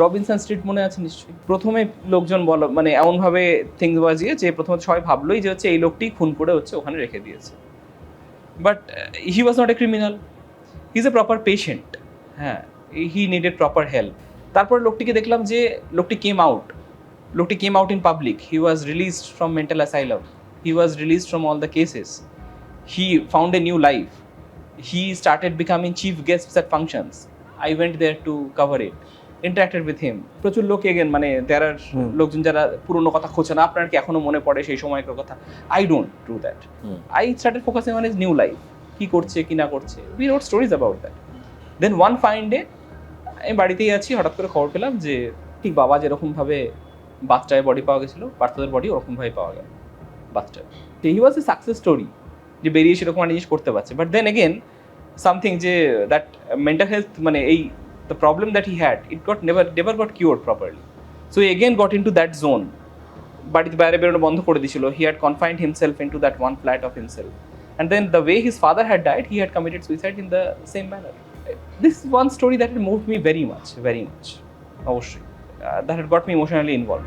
Robinson street মনে আছে নিশ্চয়ই? প্রথমে লোকজন বলো মানে এমনভাবে থিংস বাজিয়ে যে প্রথমে সবাই ভাবলোই যে হচ্ছে এই লোকটি খুন করে হচ্ছে ওখানে রেখে দিয়েছে। But he was not a criminal he is a proper patient হ্যাঁ হি নিডেড প্রপার হেল্প তারপর লোকটিকে দেখলাম যে লোকটি কেম আউট লোকটি came out in public he was released from mental asylum he was released from all the cases he found a new life he started becoming chief guests at functions. I went there to cover it. Interacted with him প্রচুর লোক again মানে দেয়ার আর লোকজন যারা পুরনো কথা খোঁজে না আপনার কি এখনও মনে পড়ে সেই সময়কার কথা? I don't do that. I started focusing on his new life কি করছে কি না করছে? We wrote stories about that then one fine day আমি বাড়িতেই আছি হঠাৎ করে খবর পেলাম যে ঠিক বাবা যেরকমভাবে বাচ্চায় বডি পাওয়া গেছিল বাচ্চাদের বডি ওরকমভাবে পাওয়া গেল বাচ্চায় হি ওয়াজ এ সাকসেস স্টোরি যে বেরিয়ে সেরকম একটা জিনিস করতে পারছে। বাট দেন এগেন সামথিং যে দ্যাট মেন্টাল হেলথ মানে এই the problem that he had it got never never got cured properly so again got into that zone বাড়িতে বাইরে বেরোনো বন্ধ করে দিয়েছিল he had confined himself into that one flat of himself and then the way his father had died he had committed suicide in the same manner this one story that moved me very much very much অবশ্যই that had got me emotionally involve